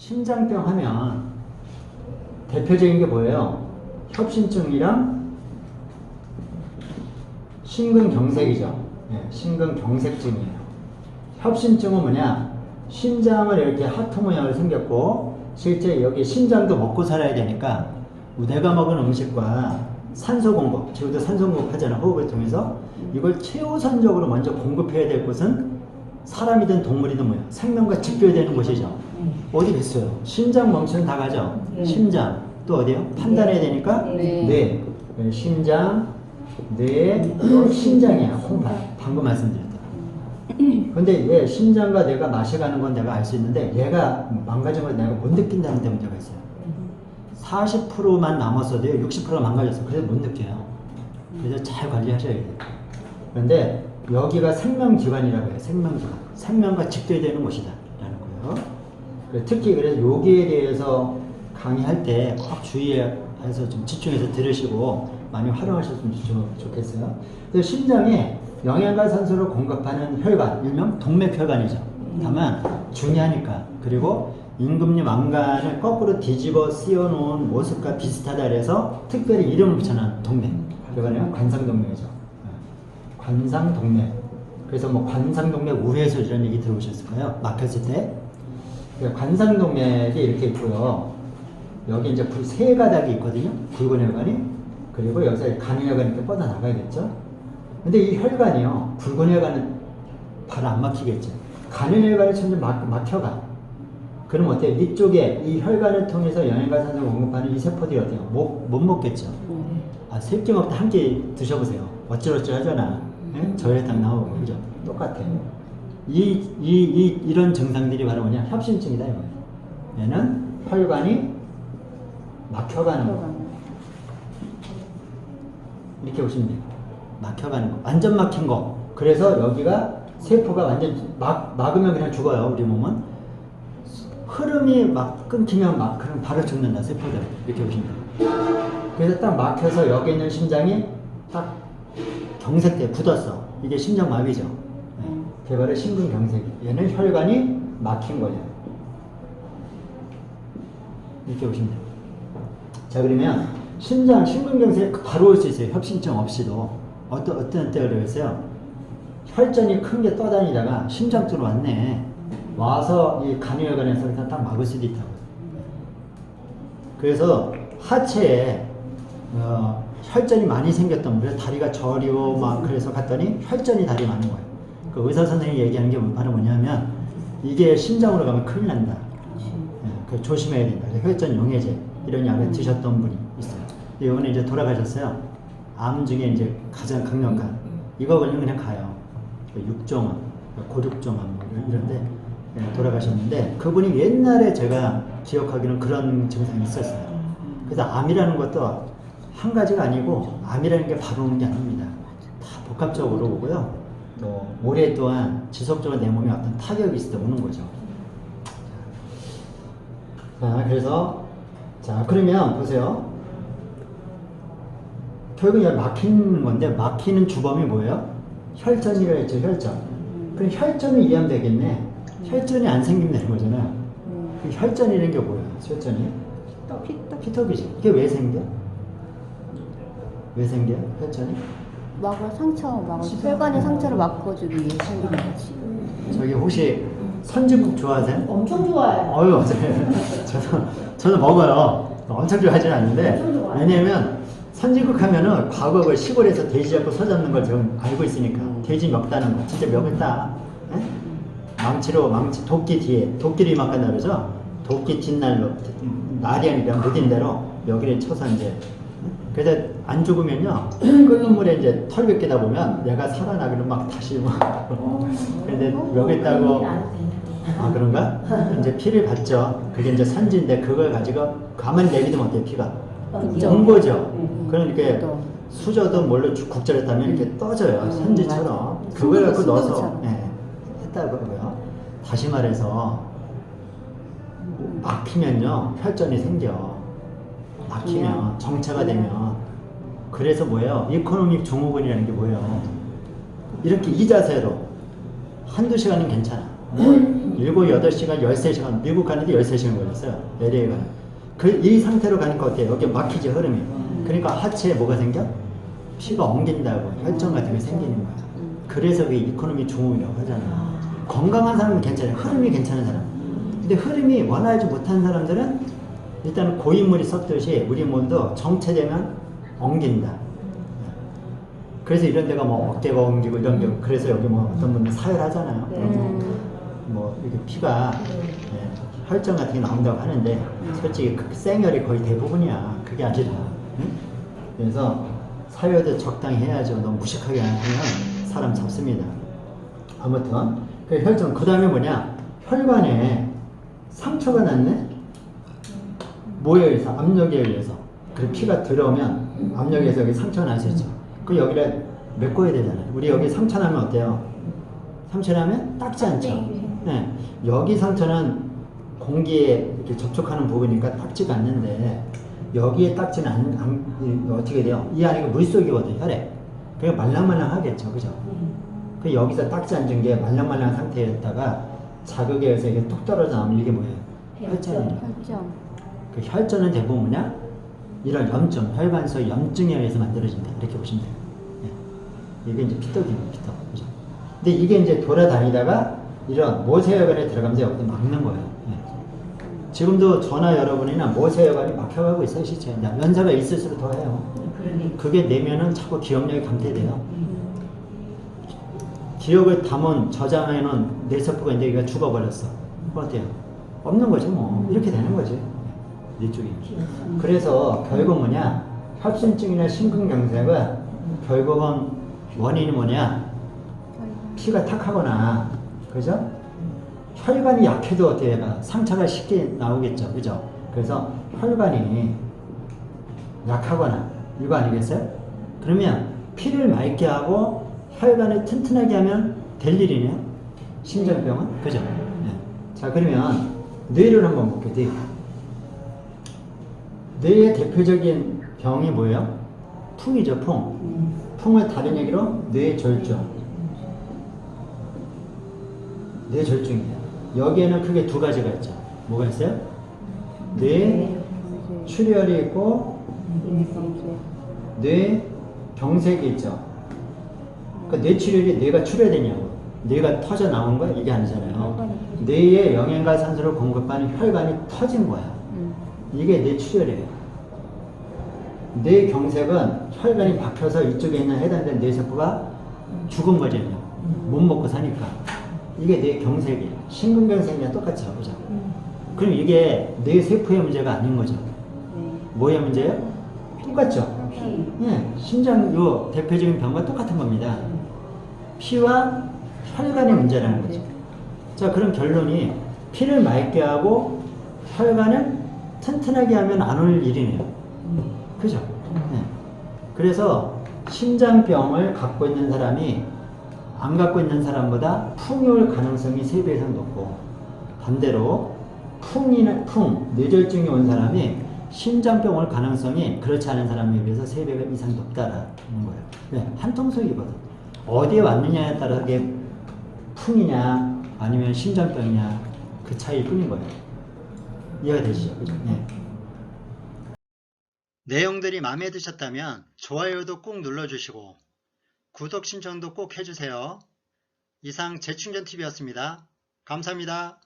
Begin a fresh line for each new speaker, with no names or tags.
심장병 하면 대표적인 게 뭐예요? 협심증이랑 심근경색이죠. 예, 심근경색증이에요. 협심증은 뭐냐? 심장을 이렇게 하트 모양으로 생겼고 실제 여기 심장도 먹고 살아야 되니까 내가 먹은 음식과 산소 공급, 지금도 산소 공급하잖아 호흡을 통해서 이걸 최우선적으로 먼저 공급해야 될 곳은 사람이든 동물이든 뭐야 생명과 직결되는 곳이죠. 어디 있어요? 심장 멈추면 다 가죠.
네.
심장 또 어디요? 판단해야 되니까
네.
뇌, 네, 심장, 뇌, 또 심장이야 콩팥. 방금 말씀드렸다. 근데 왜 심장과 뇌가 마셔가는 건 내가 알 수 있는데 얘가 망가진 걸 내가 못 느낀다는 데 문제가 있어요. 40%만 남았어도요 60%가 망가졌어. 그래서 못 느껴요. 그래서 잘 관리하셔야 돼요. 그런데 여기가 생명기관이라고 해요. 생명기관. 생명과 직결되는 곳이다. 라는 거예요. 특히 그래서 여기에 대해서 강의할 때 꼭 주의해서 좀 집중해서 들으시고 많이 활용하셨으면 좋- 좋겠어요. 그래서 심장에 영양과 산소를 공급하는 혈관, 일명 동맥혈관이죠. 다만 중요하니까 그리고 임금니 왕관을 거꾸로 뒤집어 씌워놓은 모습과 비슷하다 그래서 특별히 이름을 붙여놓은 동맥. 그거는 관상동맥이죠. 네. 관상동맥. 그래서 뭐 관상동맥 우회술 이런 얘기 들어보셨을 거예요. 막혔을 때. 그 관상동맥이 이렇게 있고요. 여기 이제 부- 세 가닥이 있거든요. 굵은 혈관이. 그리고 여기서 가는 혈관이 이렇게 뻗어 나가야겠죠. 근데 이 혈관이요. 굵은 혈관은 바로 안 막히겠죠. 가는 혈관이 점점 막, 막혀가. 그럼 어때요? 이쪽에 이 혈관을 통해서 영양가 산소를 공급하는 이 세포들이 어때요? 못, 못 먹겠죠. 아, 세끼 먹다 한 끼 드셔보세요. 어찌어찌 하잖아. 예? 저혈당 나오고, 그죠? 똑같아. 이, 이, 이, 이런 증상들이 바로 뭐냐? 협심증이다, 이거예요. 얘는 혈관이 막혀가는 거. 이렇게 보시면 돼요. 막혀가는 거. 완전 막힌 거. 그래서 여기가 세포가 완전 막, 막으면 그냥 죽어요, 우리 몸은. 흐름이 막 끊기면 막, 그럼 바로 죽는다, 세포들. 이렇게 보시면 돼요. 그래서 딱 막혀서 여기 있는 심장이 딱 경색돼, 굳었어. 이게 심장마비죠. 네. 그게 바로 심근경색. 얘는 혈관이 막힌 거예요. 이렇게 보시면 돼요. 자, 그러면 심장, 심근경색 바로 올 수 있어요. 협심증 없이도. 어떤, 어떤 때가 그랬어요? 혈전이 큰 게 떠다니다가 심장 쪽으로 왔네. 와서 이 간이혈관에서 그냥 딱 막을 수도 있다고. 그래서 하체에 어, 혈전이 많이 생겼던 분들 다리가 저리고 막 그래서 갔더니 혈전이 다리 많은 거예요. 그 의사 선생님이 얘기하는 게 바로 뭐냐면 이게 심장으로 가면 큰일 난다. 예, 그 조심해야 된다. 혈전 용해제 이런 약을 드셨던 분이 있어요. 근데 이번에 이제 돌아가셨어요. 암 중에 이제 가장 강력한 이거 걸리면 그냥 가요. 그 육종암, 그 고육종암 뭐 이런데 예, 돌아가셨는데 그분이 옛날에 제가 기억하기는 그런 증상이 있었어요. 그래서 암이라는 것도 한 가지가 아니고 암이라는 게 바로 오는 게 아닙니다. 다 복합적으로 오고요. 또 오랫동안 지속적으로 내 몸에 어떤 타격이 있을 때 오는 거죠. 자, 그래서 자 그러면 보세요. 결국 여기 막히는 건데 막히는 주범이 뭐예요? 혈전이라 했죠 혈전. 그럼 혈전을 이해하면 되겠네. 혈전이 안 생기면 되는 거잖아요. 그 혈전이라는 게 뭐예요? 혈전이? 피턱이죠. 이게 왜 생겨? 왜 생겨요? 혈전이?
막아 상처 막아 혈관의 상처를 막아주기 위해 생기는 거지.
저기 혹시 선지국 좋아하세요?
엄청 좋아해요.
어유 맞아요. 저도 저도 먹어요. 엄청 좋아하지는 않는데
엄청 좋아해요.
왜냐면 선지국 하면은 과거 그 시골에서 돼지 잡고 소 잡는 걸좀 알고 있으니까 돼지 먹다는 거 진짜 따. 예? 망치로 망치 도끼 뒤에 도끼를 이만큼 나르죠. 도끼 뒷날로 날이 아니라 무딘 대로 여기를 쳐서 이제 그래서 안 죽으면요 끓는 물에 이제 털 벗기다 보면 내가 살아나기로 막 다시 막 근데 여기 있다고 아 그런가? 이제 피를 받죠. 그게 이제 산지인데 그걸 가지고 가만히 내비도 못해 피가. 온 거죠.
음.
그럼 이렇게
또.
수저도 뭘로 쭉 국절했다면 이렇게 떠져요.
음,
산지처럼. 그걸 갖고 넣어서
순두부처럼.
예, 했다고요. 다시 말해서 막히면요 혈전이 생겨. 막히면 정체가 되면 그래서 뭐예요? 이코노믹 증후군이라는 게 뭐예요? 이렇게 이 자세로 한두 시간은 괜찮아. 뭐 7, 8시간, 13시간, 미국 가는데 13시간 걸렸어요. LA 가는. 그, 이 상태로 가니까 어때요? 여기 막히지, 흐름이. 그러니까 하체에 뭐가 생겨? 피가 엉긴다고, 혈전 같은 게 생기는 거야. 그래서 그게 이코노미 중후이라고 하잖아. 건강한 사람은 괜찮아요. 흐름이 괜찮은 사람. 근데 흐름이 원하지 못한 사람들은 일단 고인물이 썼듯이 우리 몸도 정체되면 엉긴다. 그래서 이런 데가 뭐 어깨가 엉기고 이런 게 그래서 여기 뭐 어떤 분들 사혈하잖아요.
네.
음.
뭐 이렇게 피가 예, 혈전 같은 게 나온다고 하는데 솔직히 그 생혈이 거의 대부분이야. 그게 아니라. 응? 그래서 사혈도 적당히 해야죠. 너무 무식하게 하면 사람 잡습니다. 아무튼 그 혈전 그 다음에 뭐냐 혈관에 상처가 났네. 뭐에 의해서 압력에 의해서 그 피가 들어오면 압력에 의해서 여기 상처가 날수 있죠. 그 여기를 메꿔야 되잖아요. 우리 여기 상처 나면 어때요? 상처 나면 닦지 않죠. 네. 여기 상처는 공기에 이렇게 접촉하는 부분이니까 닦지가 않는데 여기에 않, 않- 이- 어떻게 돼요? 이 안에 물속이거든요, 혈액. 그게 말랑말랑하겠죠, 그죠? 그 여기서 닦지 않은 게 말랑말랑한 상태였다가 자극에 의해서 이게 뚝 떨어져 나오면 이게 뭐예요? 혈전이에요.
혈점.
그 혈전은 대부분 뭐냐? 이런 염증, 혈관서 염증에 의해서 만들어진다. 이렇게 보시면 돼요. 예. 이게 이제 피떡이에요, 피떡. 그죠? 근데 이게 이제 돌아다니다가 이런 모세혈관에 들어가면서 여기서 막는 거예요. 예. 지금도 전화 여러분이나 모세혈관이 막혀가고 있어요, 실제. 연세가 있을수록 더 해요.
그러니까.
그게 내면은 자꾸 기억력이 감퇴돼요. 기억을 담은 저장해놓은 뇌세포가 이제 얘가 죽어버렸어. 어때요? 없는 거지 뭐. 이렇게 되는 거지. 뇌 쪽이. 그래서 결국 뭐냐? 협심증이나 심근경색은 결국은 원인이 뭐냐? 피가 탁하거나, 그죠? 혈관이 약해도 어떻게 해가 상처가 쉽게 나오겠죠. 그죠? 그래서 혈관이 약하거나, 이거 아니겠어요? 그러면 피를 맑게 하고 혈관을 튼튼하게 하면 될 일이네요. 심장병은. 그죠? 네. 자, 그러면 뇌를 한번 볼게요. 뇌. 뇌의 대표적인 병이 뭐예요? 풍이죠, 풍. 풍을 다른 얘기로 뇌졸중. 뇌졸중이에요. 여기에는 크게 두 가지가 있죠. 뭐가 있어요? 뇌 출혈이 있고 뇌 경색이 있죠. 그 뇌출혈이 뇌가 출혈되냐고. 뇌가 터져 나온 거야? 이게 아니잖아요. 뇌에 영양과 산소를 공급하는 혈관이 터진 거야.
음.
이게 뇌출혈이에요. 뇌 경색은 혈관이 박혀서 이쪽에 있는 해당된 뇌세포가 죽은. 그냥. 못 먹고 사니까. 이게 뇌 경색이에요. 심근경색이랑 똑같죠. 그죠? 그럼 이게 뇌세포의 문제가 아닌 거죠. 뭐의 문제예요? 똑같죠. 예, 심장 요 대표적인 병과 똑같은 겁니다. 피와 혈관의 문제라는 거죠. 자, 그럼 결론이 피를 맑게 하고 혈관을 튼튼하게 하면 안 올 일이네요. 그죠? 예. 그래서 심장병을 갖고 있는 사람이 안 갖고 있는 사람보다 풍이 올 가능성이 3배 이상 높고 반대로 풍이나 풍, 뇌졸중이 온 사람이 심장병 올 가능성이 그렇지 않은 사람에 비해서 3배가 이상 높다라는 거예요. 네, 한통속이거든. 어디에 왔느냐에 따라 그게 풍이냐 아니면 심장병이냐 그 차이일 뿐인 거예요. 이해가 되시죠? 그죠? 네. 내용들이 마음에 드셨다면 좋아요도 꼭 눌러주시고 구독 신청도 꼭 해주세요. 이상 재충전TV였습니다. 감사합니다.